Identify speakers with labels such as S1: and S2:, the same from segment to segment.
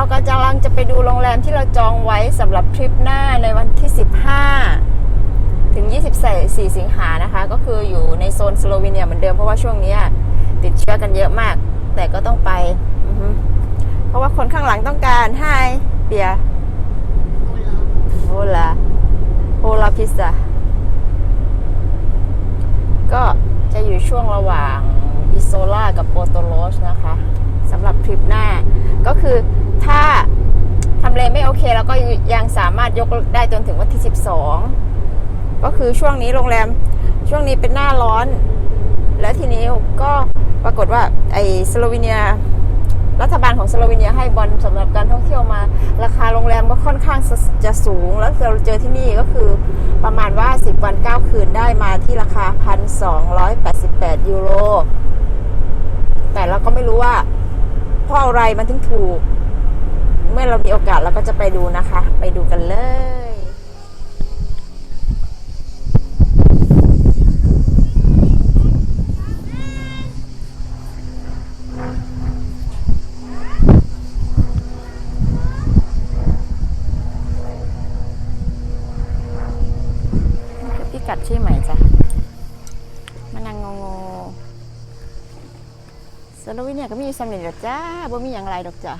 S1: เรากำลังจะไปดูโรงแรมที่เราจองไว้สำหรับทริปหน้าในวันที่ 15 ถึง 24 สิงหานะคะ ก็คืออยู่ในโซนสโลวีเนียเหมือนเดิมเพราะว่าช่วงนี้ติดเชื้อกันเยอะมาก แต่ก็ต้องไปเพราะว่าคนข้างหลังต้องการไฮเบียโฮลาโฮลาพิซซ่าก็จะอยู่ช่วงระหว่างอิโซล่ากับโปโตโรสนะคะสำหรับทริปหน้าก็คือำเลไม่โอเคแล้วก็ยังสามารถยกได้จนถึงวันที่ 12 ก็คือช่วงนี้โรงแรมช่วงนี้เป็นหน้าร้อน และทีนี้ก็ปรากฏว่าไอ้สโลวีเนีย รัฐบาลของสโลวีเนียให้บอลสำหรับการท่องเที่ยวมา ราคาโรงแรมก็ค่อนข้างจะจะสูง แล้วเราเจอที่นี่ก็คือประมาณว่า 10 วัน 9 คืนได้มาที่ราคา 1,288 ยูโร แต่เราก็ไม่รู้ว่าเพราะอะไรมันถึงถูก เมื่อเรามีโอกาสเราก็จะไปดูนะคะ ไปดูกันเลยคือพิกัดที่ใหม่จ้ะมานังงงสโลวีเนียก็มีสำเร็จแล้วจ้าบ่มีอย่างไรดอกจ้ะ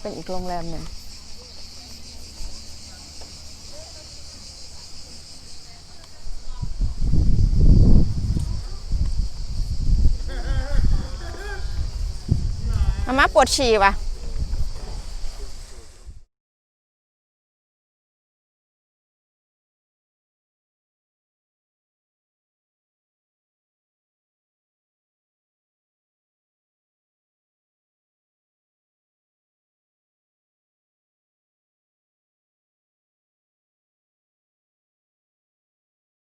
S1: เป็นอีกโรงแรมหนึ่งอามาปวดฉี่ว่ะ